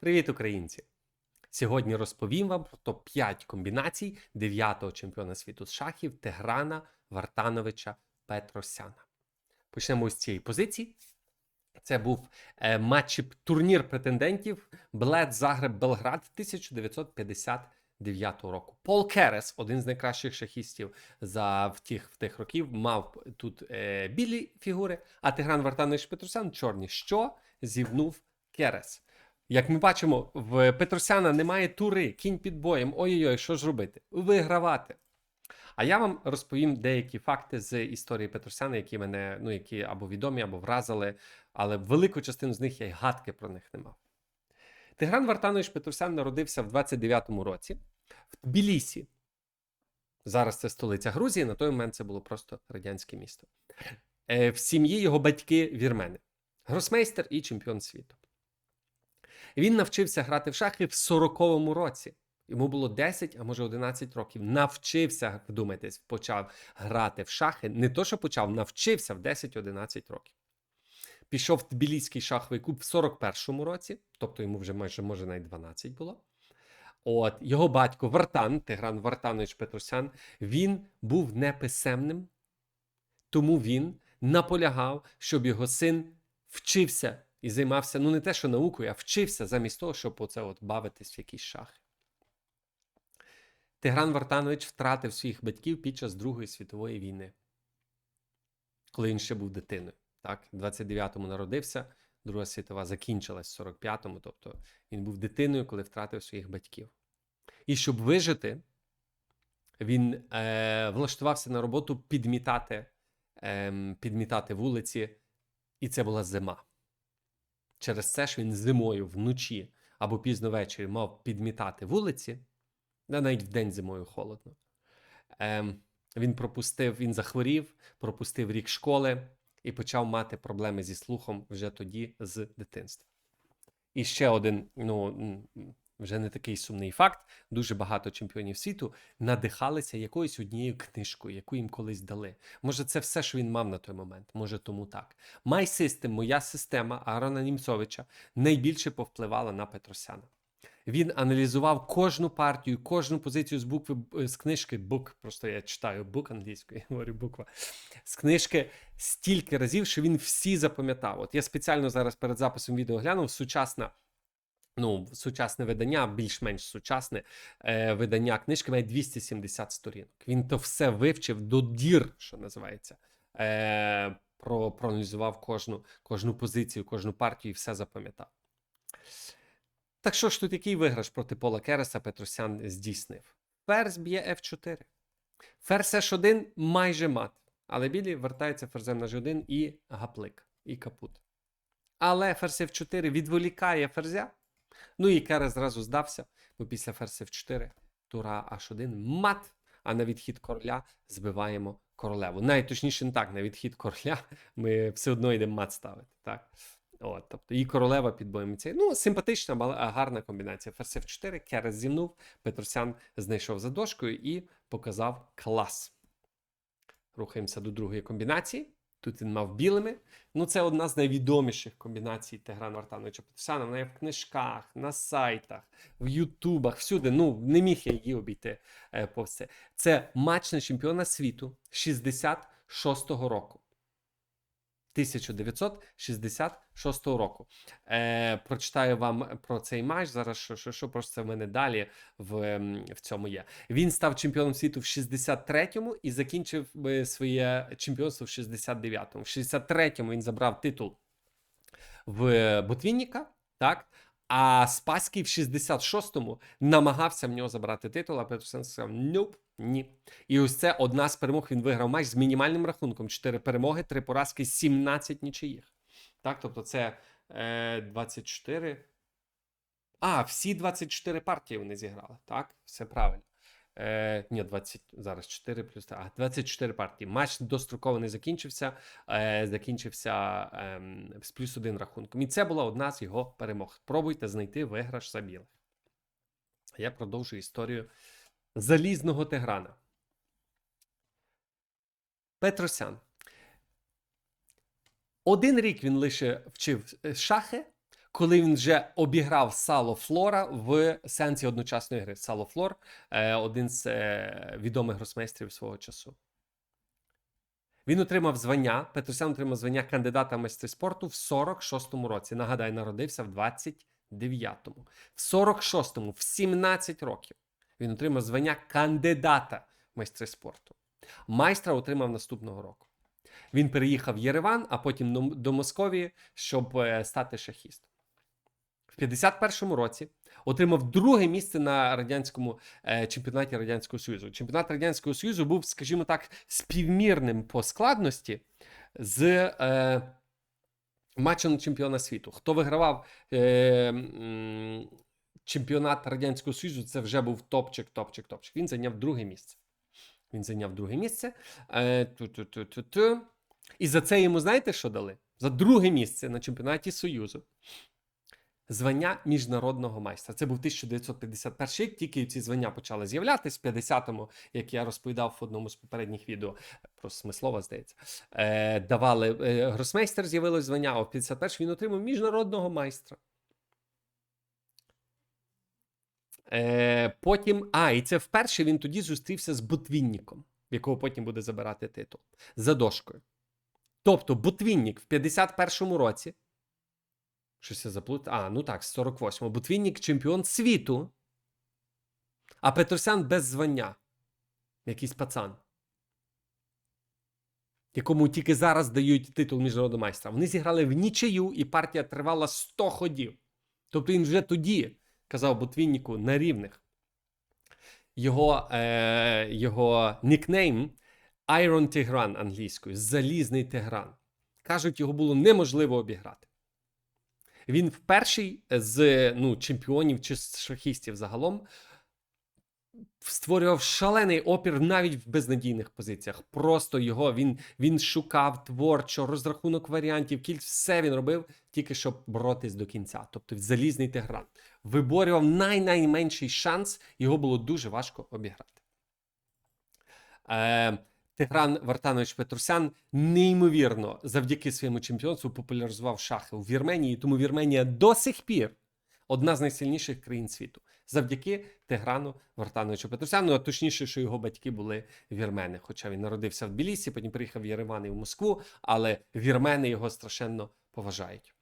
Привіт, українці! Сьогодні розповім вам про топ-5 комбінацій 9-го чемпіона світу з шахів Теграна Вартановича Петросяна. Почнемо з цієї позиції. Це був е, матч турнір претендентів Блед Загреб Белград 1959 року. Пол Керес, один з найкращих шахістів за в тих, в тих років, мав тут е, білі фігури, а Тигран Вартанович Петросян чорні. Що зівнув Керес? Як ми бачимо, в Петросяна немає тури, кінь під боєм. Ой-ой-ой, що ж робити? Вигравати. А я вам розповім деякі факти з історії Петросяна, які мене ну, які або відомі, або вразили, але велику частину з них я й гадки про них не мав. Тигран Вартанович Петросян народився в 29-му році в Тбілісі. Зараз це столиця Грузії, на той момент це було просто радянське місто. Е, В сім'ї його батьки вірмени, гросмейстер і чемпіон світу. Він навчився грати в шахи в 40-му році. Йому було 10, а може 11 років. Навчився, вдумайтесь, почав грати в шахи. Не то, що почав, навчився в 10-11 років. Пішов в Тбіліський шаховий клуб в 41-му році, тобто йому вже майже може навіть 12 було. От його батько Вартан, Тигран Вартанович Петросян, він був неписемним, тому він наполягав, щоб його син вчився і займався ну не те, що наукою, а вчився замість того, щоб оце от бавитись в якісь шахи. Тигран Вартанович втратив своїх батьків під час Другої світової війни, коли він ще був дитиною. Так, 29-му народився, Друга світова закінчилась в 45-му, тобто він був дитиною, коли втратив своїх батьків. І щоб вижити, він е, влаштувався на роботу підмітати, е, підмітати вулиці, і це була зима. Через це ж він зимою вночі або пізно ввечері мав підмітати вулиці, да навіть в день зимою холодно. Ем, він пропустив, він захворів, пропустив рік школи і почав мати проблеми зі слухом вже тоді з дитинства. І ще один, ну вже не такий сумний факт: дуже багато чемпіонів світу надихалися якоюсь однією книжкою, яку їм колись дали. Може, це все, що він мав на той момент, може тому так. My System, моя система Аарона Німцовича найбільше повпливала на Петросяна. Він аналізував кожну партію, кожну позицію з букви е, з книжки бук. Просто я читаю бук англійською, говорю буква з книжки стільки разів, що він всі запам'ятав. От я спеціально зараз перед записом відео глянув сучасна. Ну, сучасне видання, більш-менш сучасне е, видання книжки має 270 сторінок. Він то все вивчив до дір, що називається. Е, про, проаналізував кожну, кожну позицію, кожну партію і все запам'ятав. Так що ж тут який виграш проти Пола Кереса Петросян здійснив? Ферзь б'є F4. Ферзь H1 майже мат. Але білі вертаються ферзем на G1 і гаплик, і капут. Але ферзь F4 відволікає ферзя. Ну і Керес зразу здався, бо після ферзь F4 тура H1 мат, а на відхід короля збиваємо королеву. Найточніше не так, на відхід короля ми все одно йдемо мат ставити. Так? От, тобто і королева під боєм цей. Ну, симпатична, мала- гарна комбінація. Ферзь F4, Керес зімнув, Петросян знайшов за дошкою і показав клас. Рухаємося до другої комбінації. Тут він мав білими. Ну, це одна з найвідоміших комбінацій Тиграна Вартановича Петросяна. Вона є в книжках, на сайтах, в Ютубах, всюди. Ну, не міг я її обійти е, по все. Це матч на чемпіона світу 66-го року. 1966 року. Е, прочитаю вам про цей матч. Зараз що, що, що просто це в мене далі в, в цьому є. Він став чемпіоном світу в 63-му і закінчив е, своє чемпіонство в 69-му. В 63-му він забрав титул в Ботвінніка, так? А Спаський в 66-му намагався в нього забрати титул, а Петросян сказав: Нюп, ні. І ось це одна з перемог. Він виграв матч з мінімальним рахунком: 4 перемоги, 3 поразки, 17 нічиїх. Так, тобто це е, 24. А, всі 24 партії вони зіграли. Так, все правильно. Е, ні, 20, зараз 4 плюс 3, а 24 партії. Матч достроково не закінчився. Е, закінчився е, з плюс один рахунком. І це була одна з його перемог. Пробуйте знайти виграш за білих. Я продовжую історію залізного Тиграна. Петросян. Один рік він лише вчив е, шахи, коли він вже обіграв Сало Флора в сенсі одночасної гри. Сало Флор е, один з е, відомих гросмейстрів свого часу. Він отримав звання, Петросян отримав звання кандидата в майстри спорту в 46-му році. Нагадай, народився в 29-му. В 46-му, в 17 років, він отримав звання кандидата в майстри спорту. Майстра отримав наступного року. Він переїхав в Єреван, а потім до- Московії, щоб е, стати шахістом. В 51-му році отримав друге місце на радянському е, чемпіонаті Радянського Союзу. Чемпіонат Радянського Союзу був, скажімо так, співмірним по складності з е, матчем чемпіона світу. Хто вигравав е, чемпіонат Радянського Союзу, це вже був топчик, топчик, топчик. Він зайняв друге місце. Він зайняв друге місце. Е. І за це йому знаєте, що дали? За друге місце на чемпіонаті Союзу. Звання міжнародного майстра. Це був 1951 рік, тільки ці звання почали з'являтися. В 50-му, як я розповідав в одному з попередніх відео, про смислова, здається, е, давали е, гросмейстер, з'явилось звання, а в 51 він отримав міжнародного майстра. Е, потім, а, і це вперше він тоді зустрівся з Ботвінніком, якого потім буде забирати титул за дошкою. Тобто, Ботвіннік в 51-му році. Щось я заплутав. А, ну так, з 48-го. Ботвіннік чемпіон світу. А Петросян без звання. Якийсь пацан. Якому тільки зараз дають титул міжнародного майстра. Вони зіграли в нічию, і партія тривала 100 ходів. Тобто він вже тоді казав Ботвінніку на рівних. Його, е, його нікнейм Iron Tigran англійською Залізний Тигран. Кажуть, його було неможливо обіграти. Він перший з ну, чемпіонів чи шахістів загалом створював шалений опір навіть в безнадійних позиціях. Просто його він, він шукав творчо, розрахунок варіантів, кіль все він робив тільки щоб боротись до кінця. Тобто залізний Тигран виборював най-найменший шанс, його було дуже важко обіграти. Е, Тигран Вартанович Петросян неймовірно завдяки своєму чемпіонству популяризував шахи у Вірменії, тому Вірменія до сих пір одна з найсильніших країн світу. Завдяки Тиграну Вартановичу Петросяну, а точніше, що його батьки були вірмени. Хоча він народився в Білісі, потім приїхав в Єреван і в Москву, але вірмени його страшенно поважають.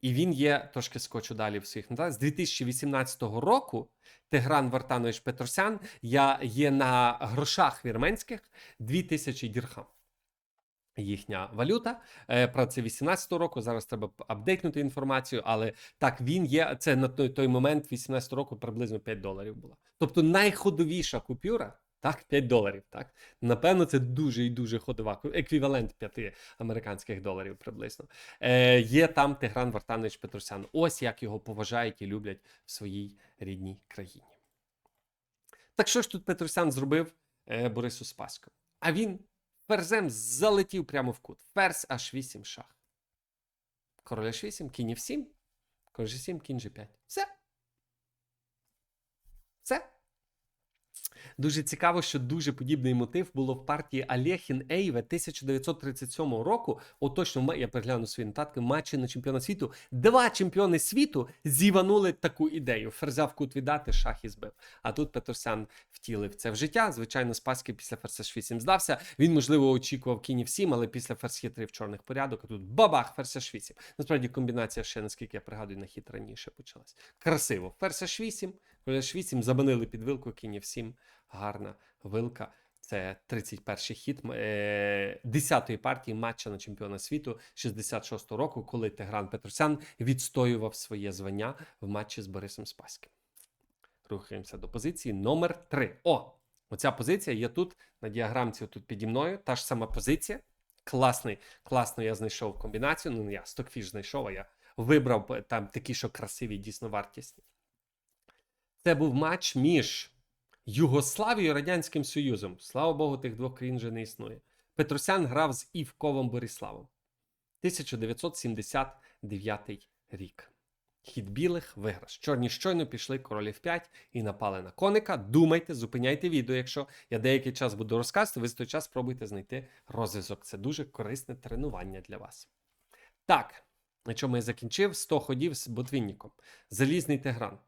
І він є трошки скочу далі в своїх нотаціях. З 2018 року Тигран Вартанович Петросян я є на грошах вірменських 2000 дірхам. Їхня валюта. Е, Про це 18 року. Зараз треба апдейтнути інформацію, але так він є. Це на той, той момент, 18 року, приблизно 5 доларів була. Тобто найходовіша купюра, так, 5 доларів. Так, напевно, це дуже і дуже ходова еквівалент 5 американських доларів приблизно. Е, Є там Тигран Вартанович Петросян. Ось як його поважають і люблять в своїй рідній країні. Так що ж тут Петросян зробив е, Борису Спаську? А він ферзем залетів прямо в кут. Ферзь аж 8 шах. Король H8, кінь F7, король G7, кінь G5. Все. Все. Дуже цікаво, що дуже подібний мотив було в партії Алєхін Ейве 1937 року. От точно ма- я перегляну свої нотатки. Матчі на чемпіонат світу. Два чемпіони світу зіванули таку ідею. Ферзя в кут віддати, шах і збив. А тут Петросян втілив це в життя. Звичайно, Спаски після ферзь 8 здався. Він, можливо, очікував кінь 7, але після ферзь хитрий в чорних порядок. А тут бабах, ферзь 8. Насправді комбінація ще, наскільки я пригадую, на хід раніше почалась. Красиво. Ферзь 8, король 8, забанили під вилку, кінь 7. Гарна вилка. Це 31-й хід е, 10-ї партії матча на чемпіона світу 66-го року, коли Тигран Петросян відстоював своє звання в матчі з Борисом Спаським. Рухаємося до позиції номер 3. О! Оця позиція є тут на діаграмці, тут піді мною. Та ж сама позиція. Класний, класно я знайшов комбінацію. Ну, я стокфіш знайшов, а я вибрав е, там такі, що красиві, дійсно вартісні. Це був матч між Югославією і Радянським Союзом. Слава Богу, тих двох країн вже не існує. Петросян грав з Івковим Бориславом. 1979 рік. Хід білих виграш. Чорні щойно пішли король F5 і напали на коника. Думайте, зупиняйте відео. Якщо я деякий час буду розказувати, ви за той час спробуйте знайти розв'язок. Це дуже корисне тренування для вас. Так, На чому я закінчив 100 ходів з Ботвінніком. Залізний Тигран.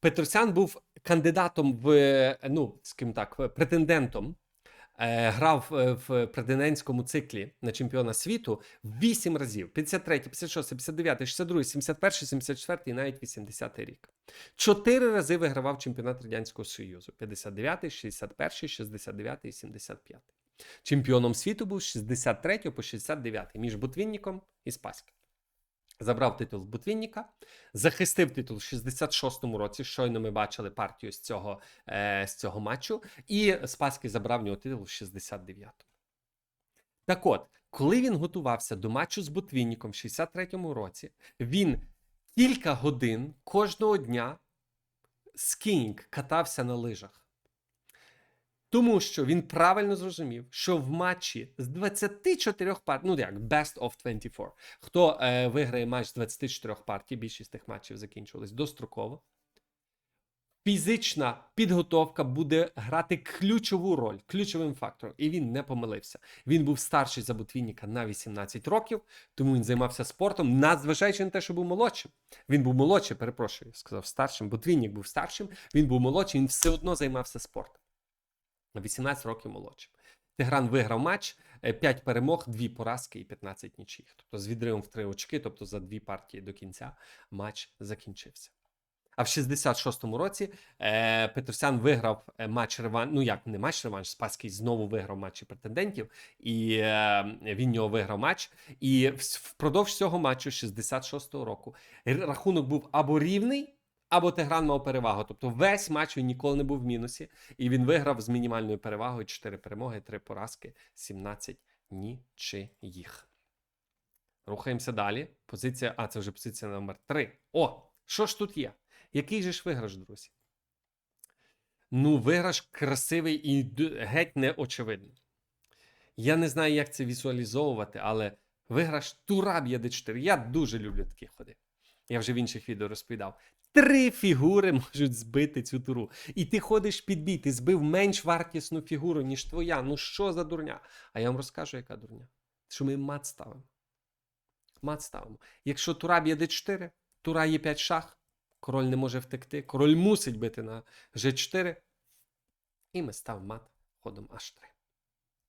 Петросян був кандидатом в, ну, скажімо так, претендентом. Е, грав е, в претендентському циклі на чемпіона світу 8 разів: 53, 56, 59, 62, 71, 74 і навіть 80 рік. Чотири рази вигравав чемпіонат Радянського Союзу: 59, 61, 69 і 75. Чемпіоном світу був з 63 по 69 між Бутвінніком і Спаським. Забрав титул Бутвінніка, захистив титул в 66-му році. Щойно ми бачили партію з цього, е, з цього матчу, і Спаський забрав нього титул в 69-му. Так от, коли він готувався до матчу з Ботвінніком в 63-му році, він кілька годин кожного дня скінг катався на лижах. Тому що він правильно зрозумів, що в матчі з 24 партій, ну як best of 24, хто е, виграє матч з 24 партій, більшість тих матчів закінчувались достроково. Фізична підготовка буде грати ключову роль, ключовим фактором. І він не помилився. Він був старший за Ботвінніка на 18 років, тому він займався спортом, надзважаючи на те, що був молодшим. Він був молодший, перепрошую, сказав старшим. Ботвіннік був старшим, він був молодший, він все одно займався спортом. На 18 років молодшим. Тигран виграв матч, 5 перемог, 2 поразки і 15 нічиїх. Тобто з відривом в 3 очки, тобто за дві партії до кінця матч закінчився. А в 66-му році е, Петросян виграв е, матч реванш. Ну як не матч реванш, Спаський знову виграв матчі претендентів, і е, він нього виграв матч. І впродовж цього матчу, 66-го року, рахунок був або рівний, або Тигран мав перевагу. Тобто весь матч він ніколи не був в мінусі, і він виграв з мінімальною перевагою 4 перемоги, 3 поразки, 17 нічиїх. Рухаємося далі. Позиція, а це вже позиція номер 3. О, що ж тут є? Який же ж виграш, друзі? Ну, виграш красивий і геть неочевидний. Я не знаю, як це візуалізовувати, але виграш Тура б'є 4 Я дуже люблю такі ходи. Я вже в інших відео розповідав. Три фігури можуть збити цю туру. І ти ходиш під бій, ти збив менш вартісну фігуру, ніж твоя. Ну що за дурня? А я вам розкажу, яка дурня. Що ми мат ставимо. Мат ставимо. Якщо тура б'є d4, тура є 5 шах, король не може втекти, король мусить бити на g4. І ми ставимо мат ходом h3.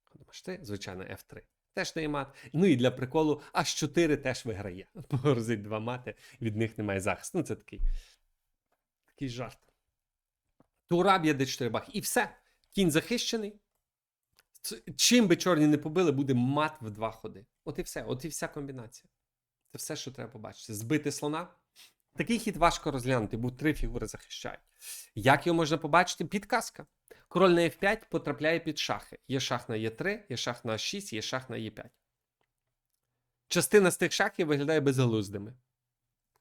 Ходом h3, звичайно, f3. Теж дає мат. Ну і для приколу H4 теж виграє. Погрозить два мати, від них немає захисту. Ну, це такий, такий жарт. Тура б'є d4 бах. І все. Кінь захищений. Чим би чорні не побили, буде мат в два ходи. От і все, от і вся комбінація. Це все, що треба побачити. Збити слона. Такий хід важко розглянути, бо три фігури захищають. Як його можна побачити? Підказка. Король на F5 потрапляє під шахи. Є шах на Е3, є шах на H6, є шах на Е5. Частина з тих шахів виглядає безглуздими.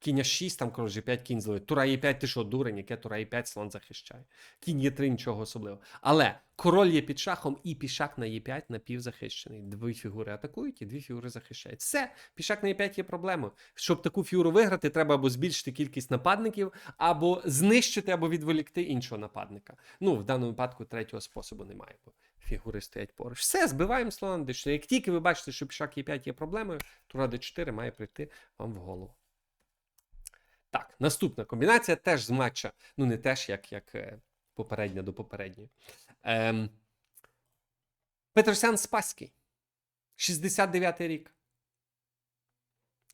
Кінь 6, там король G5, кінь зловить. Тура Е5, ти що, дурень, яке Тура Е5 слон захищає. Кінь Е3, нічого особливого. Але король є під шахом і пішак на Е5 напівзахищений. Дві фігури атакують і дві фігури захищають. Все, пішак на Е5 є проблемою. Щоб таку фігуру виграти, треба або збільшити кількість нападників, або знищити, або відволікти іншого нападника. Ну, в даному випадку третього способу немає, бо фігури стоять поруч. Все, збиваємо слона на d4. Як тільки ви бачите, що пішак Е5 є проблемою, тура d4 має прийти вам в голову. Так, наступна комбінація теж з матча. Ну, не теж, як, як е, попередня до попередньої. Ем, Петросян Спаський. 69-й рік.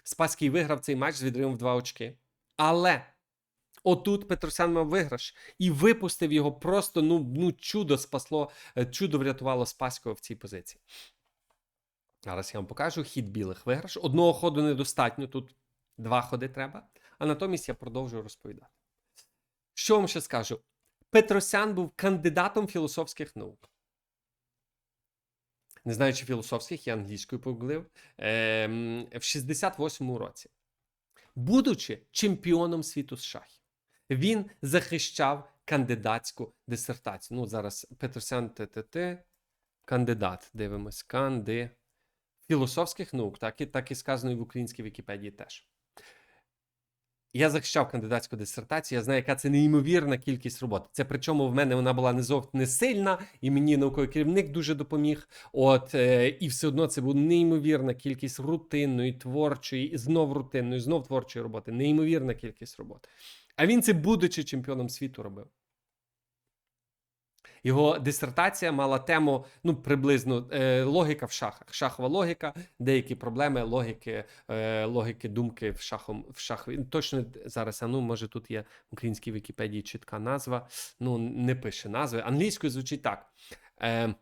Спаський виграв цей матч з відривом в 2 очки. Але отут Петросян мав виграш і випустив його просто ну, ну чудо спасло, е, чудо врятувало Спаського в цій позиції. Зараз я вам покажу хід білих виграш. Одного ходу недостатньо, тут два ходи треба. А натомість я продовжую розповідати. Що вам ще скажу? Петросян був кандидатом філософських наук. Не знаю, чи філософських, я англійською погуглив, ем, в 68-му році. Будучи чемпіоном світу з шахів, він захищав кандидатську дисертацію. Ну, зараз Петросян ТТТ, кандидат. Дивимось, канди філософських наук, так і, так і сказано і в українській Вікіпедії теж. Я захищав кандидатську дисертацію, я знаю, яка це неймовірна кількість роботи. Це причому в мене вона була не зовсім не сильна, і мені науковий керівник дуже допоміг. От е, і все одно це була неймовірна кількість рутинної, творчої, і знов рутинної, знов творчої роботи. Неймовірна кількість роботи. А він це, будучи чемпіоном світу, робив. Його дисертація мала тему ну приблизно е, логіка в шахах, шахова логіка, деякі проблеми логіки, е, логіки думки в шахом в шах. Точно зараз. А ну може тут є в українській Вікіпедії чітка назва. Ну не пише назви. Англійською звучить так: е,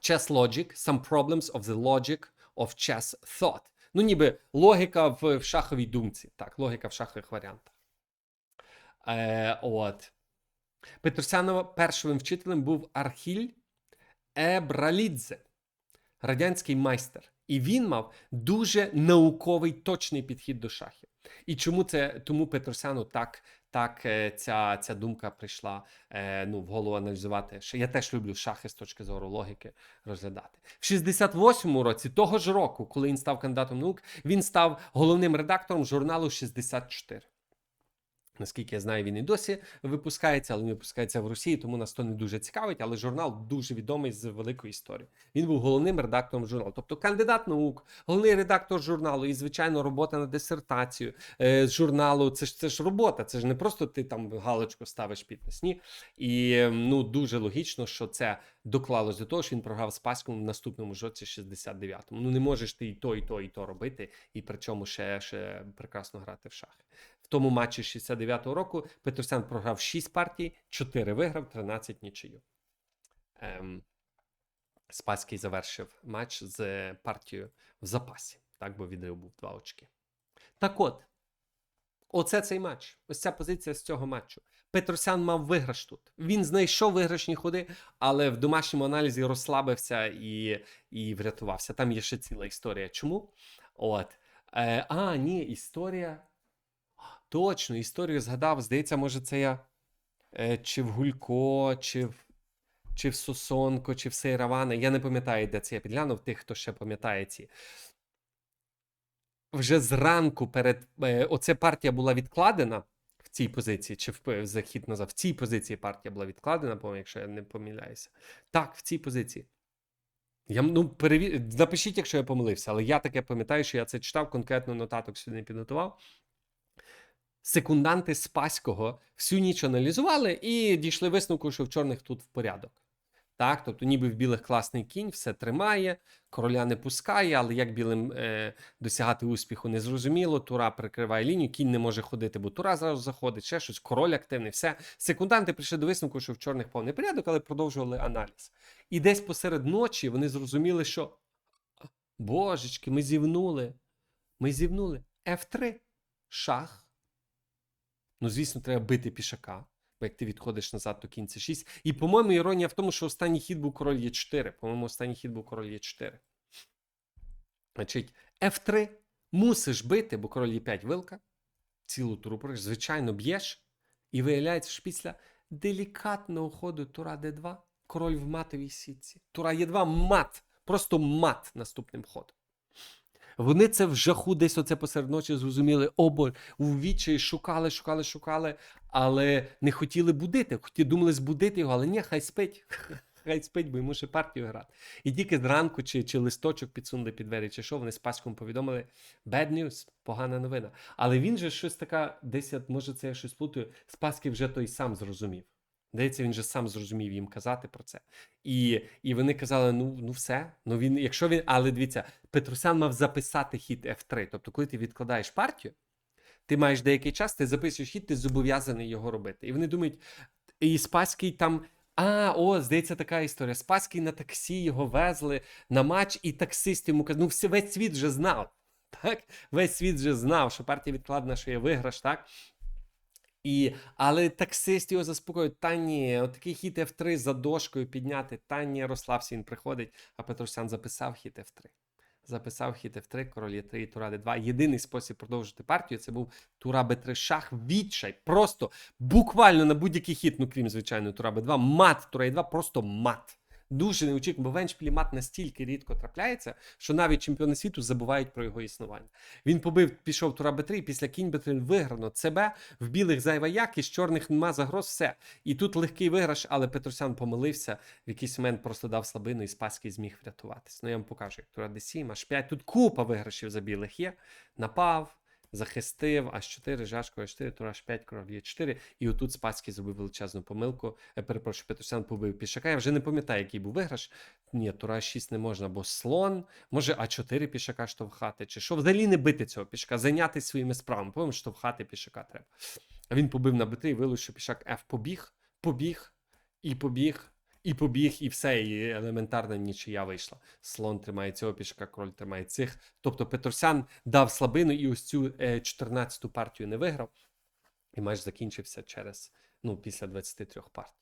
Chess logic, some problems of the logic of chess thought. Ну, ніби логіка в, в шаховій думці. Так, логіка в шахових варіантах. Е, от. Петросянова першим вчителем був Архіль Ебралідзе, радянський майстер. І він мав дуже науковий точний підхід до шахів. І чому це тому Петросяну так так е, ця ця думка прийшла е, ну, в голову аналізувати? Я теж люблю шахи з точки зору логіки розглядати. В 68-му році, того ж року, коли він став кандидатом наук, він став головним редактором журналу 64. Наскільки я знаю, він і досі випускається, але він випускається в Росії, тому нас то не дуже цікавить. Але журнал дуже відомий з великої історії. Він був головним редактором журналу, тобто кандидат наук, головний редактор журналу, і звичайно, робота на дисертацію е, з журналу. Це ж це ж робота. Це ж не просто ти там галочку ставиш підпис. Ні. І ну дуже логічно, що це доклалось до того, що він програв Спаському в наступному жоці 69-му. Ну не можеш ти і то, і то, і то робити, і причому ще, ще прекрасно грати в шахи. Тому матчі 69-го року Петросян програв 6 партій, 4 виграв, 13 нічию. Ем, Спаський завершив матч з партією в запасі. Так, бо відрив був 2 очки. Так от, оце цей матч. Ось ця позиція з цього матчу. Петросян мав виграш тут. Він знайшов виграшні ходи, але в домашньому аналізі розслабився і і врятувався. Там є ще ціла історія. Чому? От. Е, А, ні, історія. Точно, історію згадав. Здається, може, це я е, чи в Гулько, чи в чи в Сосонко, чи в Сейравани. Я не пам'ятаю, де це я підглянув, тих, хто ще пам'ятає ці. Вже зранку перед е, оце партія була відкладена в цій позиції, чи в захід назад. В цій позиції партія була відкладена, по якщо я не помиляюся. Так, в цій позиції. Я, ну, перевір... Напишіть, якщо я помилився, але я таке пам'ятаю, що я це читав, конкретно нотаток сюди не підготував. Секунданти Спаського всю ніч аналізували і дійшли висновку, що в чорних тут в порядок. Так, тобто, ніби в білих класний кінь, все тримає, короля не пускає, але як білим е, досягати успіху незрозуміло. Тура прикриває лінію, кінь не може ходити, бо тура зразу заходить, ще щось, король активний, все. Секунданти прийшли до висновку, що в чорних повний порядок, але продовжували аналіз. І десь посеред ночі вони зрозуміли, що божечки, ми зівнули. Ми зівнули F3, шах. Ну, звісно, треба бити пішака. Бо як ти відходиш назад, то кінці 6. І, по-моєму, іронія в тому, що останній хід був король є 4. По-моєму, останній хід був король є 4. Значить, F3 мусиш бити, бо король є 5 вилка. Цілу туру пройш, звичайно, б'єш. І виявляється, що після делікатного ходу тура d2 король в матовій сітці. Тура Е2 мат. Просто мат наступним ходом. Вони це в жаху десь оце посеред ночі зрозуміли, о бо у вічі шукали, шукали, шукали, але не хотіли будити. Хоті думали збудити його, але ні, хай спить. Хай спить, бо йому ще партію грати. І тільки зранку чи чи листочок підсунули під двері, чи що, вони з паском повідомили bad news, погана новина. Але він же щось така, десь, може, це я щось плутаю, з паски вже той сам зрозумів. Здається, він же сам зрозумів їм казати про це. І і вони казали: ну ну все. Ну він, якщо він, але дивіться, Петросян мав записати хід F3. Тобто, коли ти відкладаєш партію, ти маєш деякий час, ти записуєш хід, ти зобов'язаний його робити. І вони думають, і Спаський там. А, о, здається, така історія. Спаський на таксі його везли на матч, і таксист йому казав, ну все, весь світ вже знав. Так? Весь світ вже знав, що партія відкладена, що є виграш, так? І, Але таксист його заспокоюють, та ні, отакий хід F3 за дошкою підняти, та ні, розслабся, він приходить, а Петросян записав хід F3. Записав хід F3, король Е3 і Тура Д2. Єдиний спосіб продовжити партію це був Тура Б3 шах, відчай. Просто буквально на будь-який хід, ну крім звичайно, Тура Б2, мат, Тура Е2, просто мат. Дуже неочікувано, бо в еншпілі мат настільки рідко трапляється, що навіть чемпіони світу забувають про його існування. Він побив, пішов тура Б3, і після кінь Б3 виграно ЦБ, в білих зайва якість, чорних нема загроз, все. І тут легкий виграш, але Петросян помилився, в якийсь момент просто дав слабину і Спаський зміг врятуватись. Ну я вам покажу, як тура Д7, H5. Тут купа виграшів за білих є. Напав, захистив, H4, жашко, H4, тура H5, король Е4. І отут Спаський зробив величезну помилку. Перепрошую, Петросян побив пішака. Я вже не пам'ятаю, який був виграш. Ні, тура 6 не можна, бо слон. Може, А4 пішака штовхати, чи що? Взагалі не бити цього пішака, зайнятися своїми справами. Повинен штовхати пішака треба. А він побив на Б3 і вилив, що пішак F побіг, побіг, і побіг, і побіг, і все. І елементарна нічия вийшла. Слон тримає цього пішка, король тримає цих. Тобто Петросян дав слабину і ось цю е, 14-ту партію не виграв. І матч закінчився через ну, після 23 партій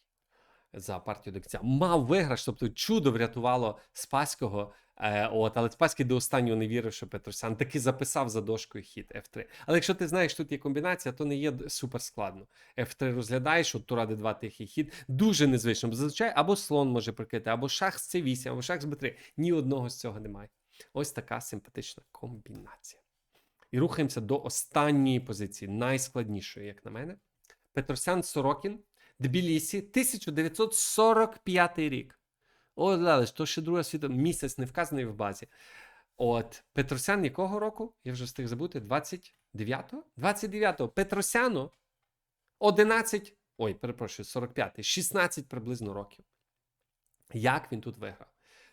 за партію до кінця. Мав виграш, тобто чудо врятувало Спаського. Е, от, але Спаський до останнього не вірив, що Петросян таки записав за дошкою хід F3. Але якщо ти знаєш, тут є комбінація, то не є супер складно. F3 розглядаєш, от тура D2 тихий хід. Дуже незвично. Зазвичай або слон може прикрити, або шах з C8, або шах з B3. Ні одного з цього немає. Ось така симпатична комбінація. І рухаємося до останньої позиції, найскладнішої, як на мене. Петросян Сорокін, Тбілісі, 1945 рік. О, але то ще друга світова місяць не вказаний в базі. От Петросян якого року? Я вже встиг забути. 29-го? 29-го. Петросяну 11. Ой, перепрошую, 45-й, 16 приблизно років. Як він тут виграв?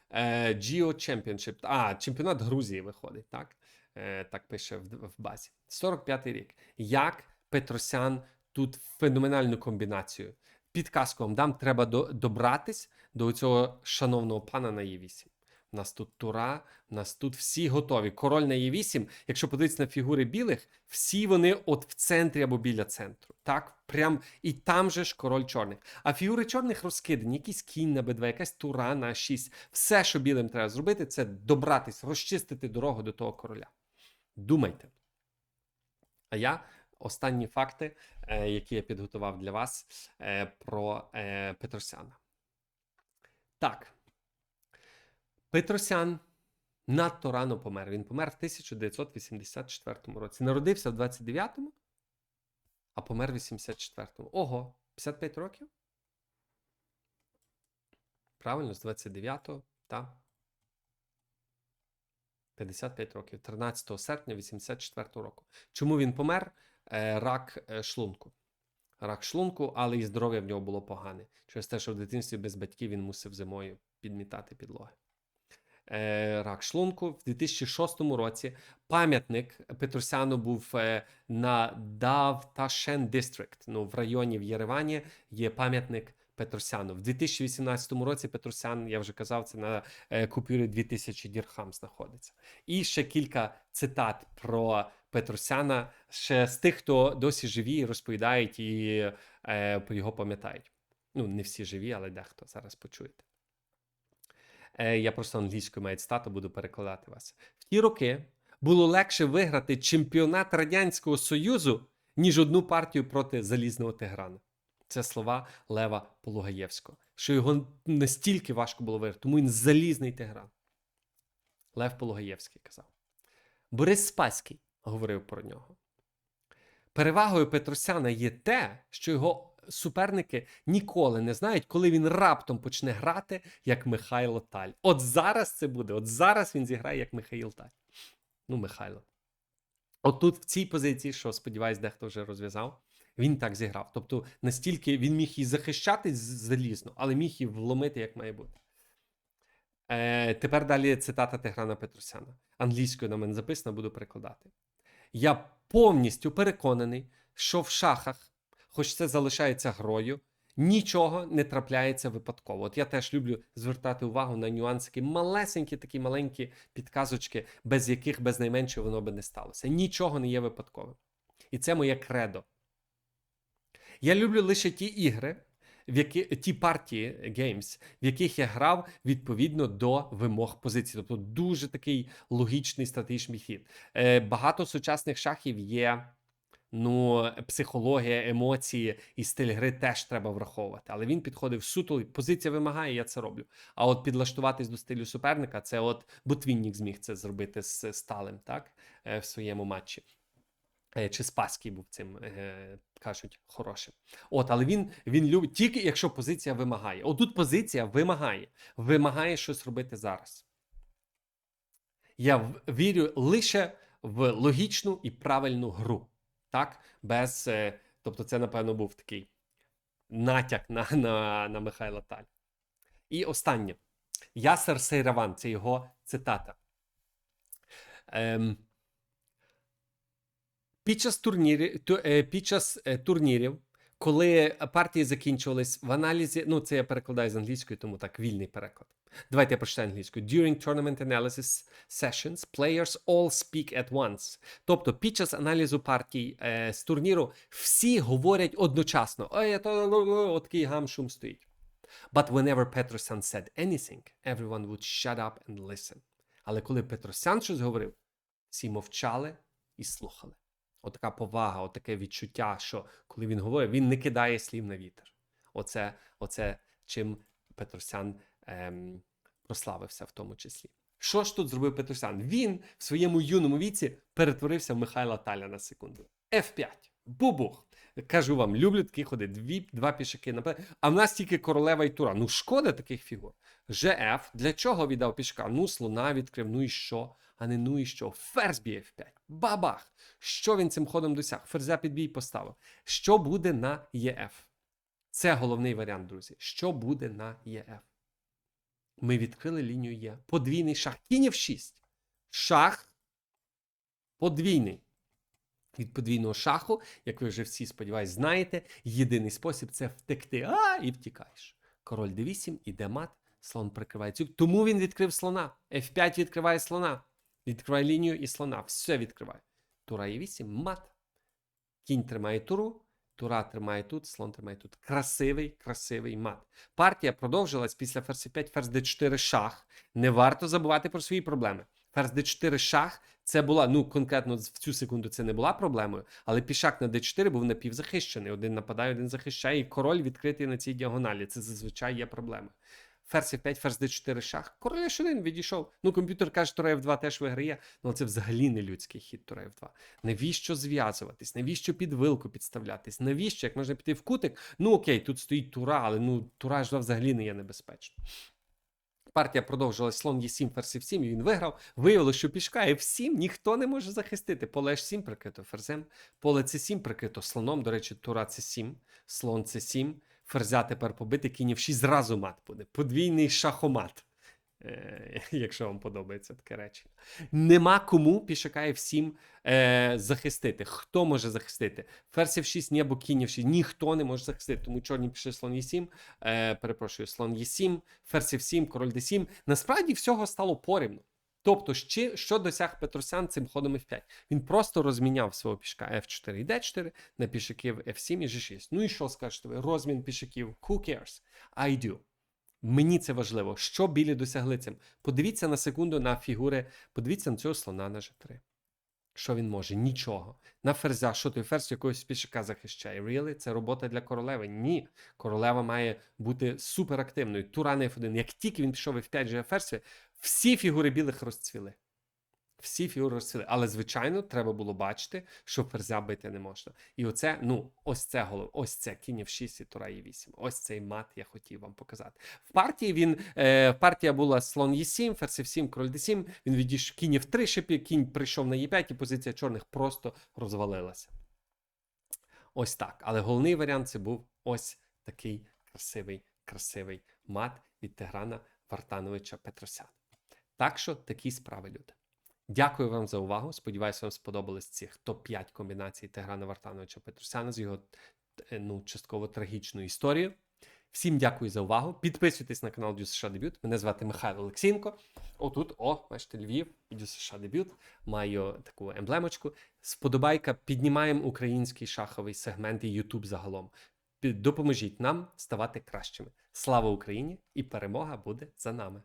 Е, Geo Championship. А, чемпіонат Грузії виходить, так? Е, так пише в, в базі. 45-й рік. Як Петросян тут феноменальну комбінацію. Підказку вам дам, треба до, добратись до цього шановного пана на Е8. У нас тут тура, у нас тут всі готові. Король на Е8, якщо подивитися на фігури білих, всі вони от в центрі або біля центру. Так, прям і там же ж король чорних. А фігури чорних розкидані, якийсь кінь на Б2, якась тура на 6. Все, що білим треба зробити, це добратись, розчистити дорогу до того короля. Думайте. А я останні факти, е, які я підготував для вас е, про е, Петросяна. Так. Петросян надто рано помер. Він помер в 1984 році. Народився в 29-му, а помер в 84-му. Ого, 55 років? Правильно, з 29-го, так. 55 років, 13 серпня 84 року. Чому він помер? Е, рак е, шлунку. Рак шлунку, але і здоров'я в нього було погане. Через те, що в дитинстві без батьків він мусив зимою підмітати підлоги. Е, рак шлунку в 2006 році пам'ятник Петросяну був е, на Давташен District. Ну, в районі в Єревані є пам'ятник Петросяну. В 2018 році Петросян, я вже казав, це на е, купюрі 2000 дірхам знаходиться. І ще кілька цитат про Петросяна, ще з тих, хто досі живі, розповідають і е, його пам'ятають. Ну, не всі живі, але дехто зараз почуєте. Е, я просто англійською маю цитату, буду перекладати вас. В ті роки було легше виграти чемпіонат Радянського Союзу, ніж одну партію проти залізного Теграна. Це слова Лева Полугаєвського, що його настільки важко було виграти, тому він залізний Тегран. Лев Полугаєвський казав. Борис Спаський говорив про нього. Перевагою Петросяна є те, що його суперники ніколи не знають, коли він раптом почне грати як Михайло Таль. От зараз це буде, от зараз він зіграє як Михаїл Таль. Ну, Михайло. От тут в цій позиції, що сподіваюсь, дехто вже розв'язав, він так зіграв. Тобто настільки він міг і захищати залізно, але міг і вломити, як має бути. Е, тепер далі цитата Тиграна Петросяна. Англійською на мене записано, буду перекладати. Я повністю переконаний, що в шахах, хоч це залишається грою, нічого не трапляється випадково. От я теж люблю звертати увагу на нюансики, малесенькі, такі маленькі підказочки, без яких без найменшого воно би не сталося. Нічого не є випадковим. І це моє кредо. Я люблю лише ті ігри, в які ті партії games, в яких я грав відповідно до вимог позиції. Тобто дуже такий логічний стратегічний хід. Е, багато сучасних шахів є Ну, психологія, емоції і стиль гри теж треба враховувати. Але він підходив суто, позиція вимагає, я це роблю. А от підлаштуватись до стилю суперника, це от Ботвіннік зміг це зробити з Сталем, так, е, в своєму матчі. Е, Чи Спаський був цим, е, кажуть, хорошим. От, але він, він любить тільки якщо позиція вимагає. Отут позиція вимагає, вимагає щось робити зараз. Я вірю лише в логічну і правильну гру. Так? Без, е, тобто, це, напевно, був такий натяк на, на, на Михайла Таль. І останнє. Ясер Сейраван, це його цитата. Ем, під час турнірів, ту, е, під час е, турнірів, коли партії закінчувались в аналізі, ну це я перекладаю з англійської, тому так вільний переклад. Давайте я прочитаю англійською. During tournament analysis sessions, players all speak at once. Тобто, під час аналізу партій е, з турніру всі говорять одночасно. Ой, то такий гамшум стоїть. But whenever Petrosyan said anything, everyone would shut up and listen. Але коли Петросян щось говорив, всі мовчали і слухали. Отака повага, отаке відчуття, що коли він говорить, він не кидає слів на вітер. Оце, оце чим Петросян ем, прославився в тому числі. Що ж тут зробив Петросян? Він в своєму юному віці перетворився в Михайла Таля на секунду. F5. Бубух. Кажу вам, люблю такі ходи. Дві, два пішаки наперед. А в нас тільки королева і тура. Ну, шкода таких фігур. ЖФ. Для чого віддав пішка? Ну, слона відкрив. Ну і що? А не ну і що? Ферзь б'є F5. Бабах! Що він цим ходом досяг? Ферзя під бій поставив. Що буде на ЄФ? Це головний варіант, друзі. Що буде на ЄФ? Ми відкрили лінію Є. Подвійний шах. Кінь в 6. Шах подвійний. Від подвійного шаху, як ви вже всі сподіваюсь, знаєте, єдиний спосіб це втекти. А, і втікаєш. Король d8, іде мат, слон прикриває цю. Тому він відкрив слона. F5 відкриває слона. Відкриває лінію і слона. Все відкриває. Тура е 8, мат. Кінь тримає туру, тура тримає тут, слон тримає тут. Красивий, красивий мат. Партія продовжилась після ферзь 5, ферзь d4 шах. Не варто забувати про свої проблеми. Ферзь d4 шах це була, ну конкретно в цю секунду це не була проблемою, але пішак на d4 був напівзахищений. Один нападає, один захищає, і король відкритий на цій діагоналі. Це зазвичай є проблема. Ферзь 5, ферзь d4 шах. Король h1 відійшов. Ну, комп'ютер каже, тура f2 теж виграє. Ну, це взагалі не людський хід тура f2. Навіщо зв'язуватись? Навіщо під вилку підставлятись? Навіщо? Як можна піти в кутик? Ну окей, тут стоїть тура, але ну тура ж взагалі не є небезпечна. Партія продовжилась слон Е7, ферзь F7, і він виграв. Виявилося, що пішка F7 ніхто не може захистити. Поле H7 прикрито ферзем, поле C7 прикрито слоном. До речі, тура C7, слон C7, ферзя тепер побити, кінь F6, зразу мат буде. Подвійний шахомат. Е, якщо вам подобається таке речення. Нема кому пішака F7 е, захистити. Хто може захистити? Ферзь F6, ні, або кінь F6. Ніхто не може захистити. Тому чорні пішли слон Е7, е, перепрошую, слон Е7, ферзь F7, король D7. Насправді всього стало порівну. Тобто, ще, що досяг Петросян цим ходом F5? Він просто розміняв свого пішка F4 і D4 на пішаків F7 і G6. Ну і що скажете ви? Розмін пішаків. Who cares? I do. Мені це важливо. Що білі досягли цим? Подивіться на секунду на фігури, подивіться на цього слона на G3. Що він може? Нічого. На ферзя, що той ферзь якогось пішака захищає? Really? Це робота для королеви? Ні. Королева має бути суперактивною. Туран на F1. Як тільки він пішов в 5 же ферзь, всі фігури білих розцвіли. Всі фігури розцвіли. Але, звичайно, треба було бачити, що ферзя бити не можна. І оце, ну, ось це голов, ось це кінь в 6 і тура є 8. Ось цей мат я хотів вам показати. В партії він е, партія була слон Е7, ферзь F7, король D7. Він відійшов кінь в 3 шипі, кінь прийшов на Е5, і позиція чорних просто розвалилася. Ось так. Але головний варіант це був ось такий красивий, красивий мат від Тиграна Вартановича Петросяна. Так що такі справи, люди. Дякую вам за увагу. Сподіваюся, вам сподобались ці топ-5 комбінацій Тиграна Вартановича Петросяна з його е, ну, частково трагічною історією. Всім дякую за увагу. Підписуйтесь на канал Дю США Дебют. Мене звати Михайло Олексієнко. Отут, о, бачите, Львів, Дю США Дебют. Маю таку емблемочку. Сподобайка, піднімаємо український шаховий сегмент і YouTube загалом. Допоможіть нам ставати кращими. Слава Україні! І перемога буде за нами!